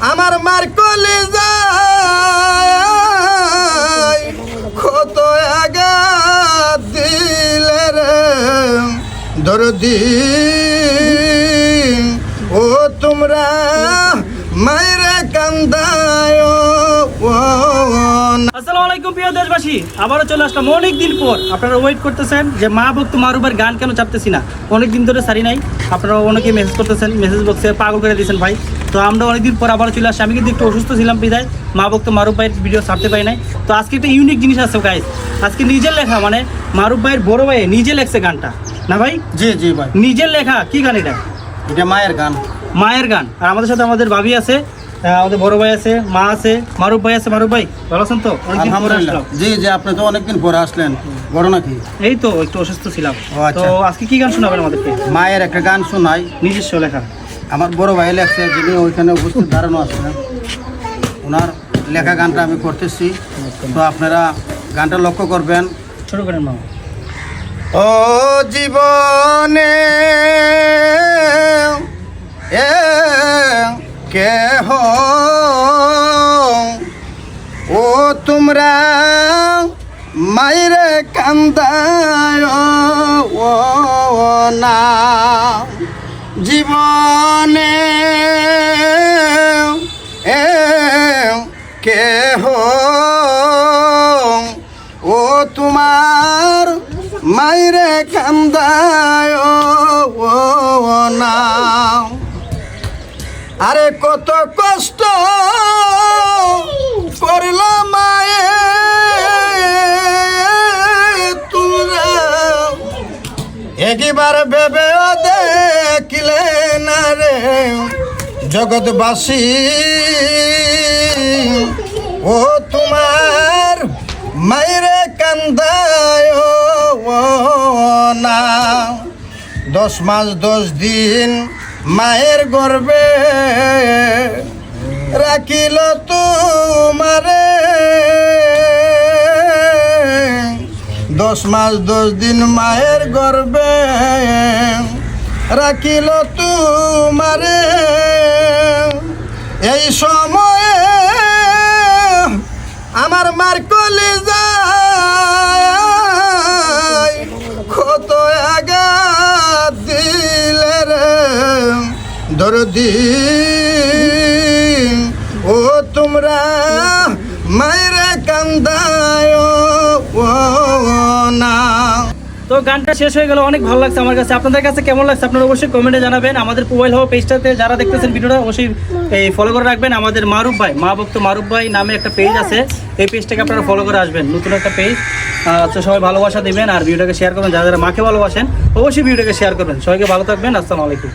আমার মার কলে যায়। কত আঘাত দিলে রে। দরদি। ও তোমরা মায়েরা কান্দায়। ও আলাইকুম প্রিয় দেশবাসী। আবারও চলে আসলাম অনেক দিন পর। আপনারা ওয়েট করতেছেন যে মা ভক্ত মারুবার গান কেন চাপতেছি না? অনেক দিন ধরে সারি নাই। আপনারা অনেকে মেসেজ করতেছেন মেসেজ বক্সে পাগল করে দিয়েছেন ভাই। তো আমরা অনেকদিন পর আবারও চলে আসছি। আমি কিন্তু একটু অসুস্থ ছিলাম বিদায় মা ভক্ত মারুব ভাইয়ের ভিডিও ছাড়তে পাই নাই। তো আজকে একটা ইউনিক জিনিস আছে গাইজ আজকে নিজের লেখা মানে মারুব ভাইয়ের বড় ভাই নিজে লেখছে গানটা। না ভাই? জি জি ভাই। নিজের লেখা কি গান এটা? এটা মায়ের গান। মায়ের গান। আর আমাদের সাথে আমাদের ভাবি আছে আমাদের বড় ভাই আছে মা আছে ভাই আছে ভাই ভালো আছেন তো? অনেকদিন পর আলহামদুলিল্লাহ। আসলাম। জি জি আপনি তো অনেকদিন পরে আসলেন। ঘটনা কি এই তো একটু অসুস্থ ছিলাম। আচ্ছা। তো আজকে কি গান শোনাবেন আমাদেরকে মায়ের একটা গান শোনাই। নিজস্ব লেখা। আমার বড় ভাই লেখছে যিনি ওইখানে উপস্থিত দাঁড়ানো আছেন ওনার লেখা গানটা আমি করতেছি। তো আপনারা গানটা লক্ষ্য করবেন। ছোট করেন মামা ও জীবনে কেহ ও তোমরা মাইরে কান্দায় ও না। জীবনে এ কেহ ও তোমার মাইরে কান্দায় ও না। আরে কত কষ্ট করলাম মায়ে একবার ভেবে দেখিলে না রে জগৎবাসী। ও তোমার মায়েরে কান্দায় না। দশ মাস, দশ দিন মায়ের গর্বে রাখিল তোমারে। দশ মাস, দশ দিন মায়ের গর্বে রাখিল তোমারে। এই সময়ে আমার মার কলে দরদি ও তোমরা মায়েরা কান্দায় না। তো গানটা শেষ হয়ে গেল, অনেক ভালো লাগছে আমার কাছে। আপনাদের কাছে কেমন লাগছে আপনারা অবশ্যই কমেন্টে জানাবেন। আমাদের মোবাইল হওয়া পেজটাতে যারা দেখতেছেন ভিডিওটা, অবশ্যই, এই ফলো করে রাখবেন। আমাদের মারুফ ভাই, মা ভক্ত মারুফ ভাই নামে একটা পেজ আছে। এই পেজটাকে আপনারা ফলো করে আসবেন। নতুন একটা পেজ আচ্ছা সবাই ভালোবাসা দেবেন। আর ভিডিওটাকে শেয়ার করবেন। যারা যারা মাকে ভালোবাসেন, অবশ্যই ভিডিওটাকে শেয়ার করবেন। সবাইকে ভালো থাকবেন। আসসালামু আলাইকুম।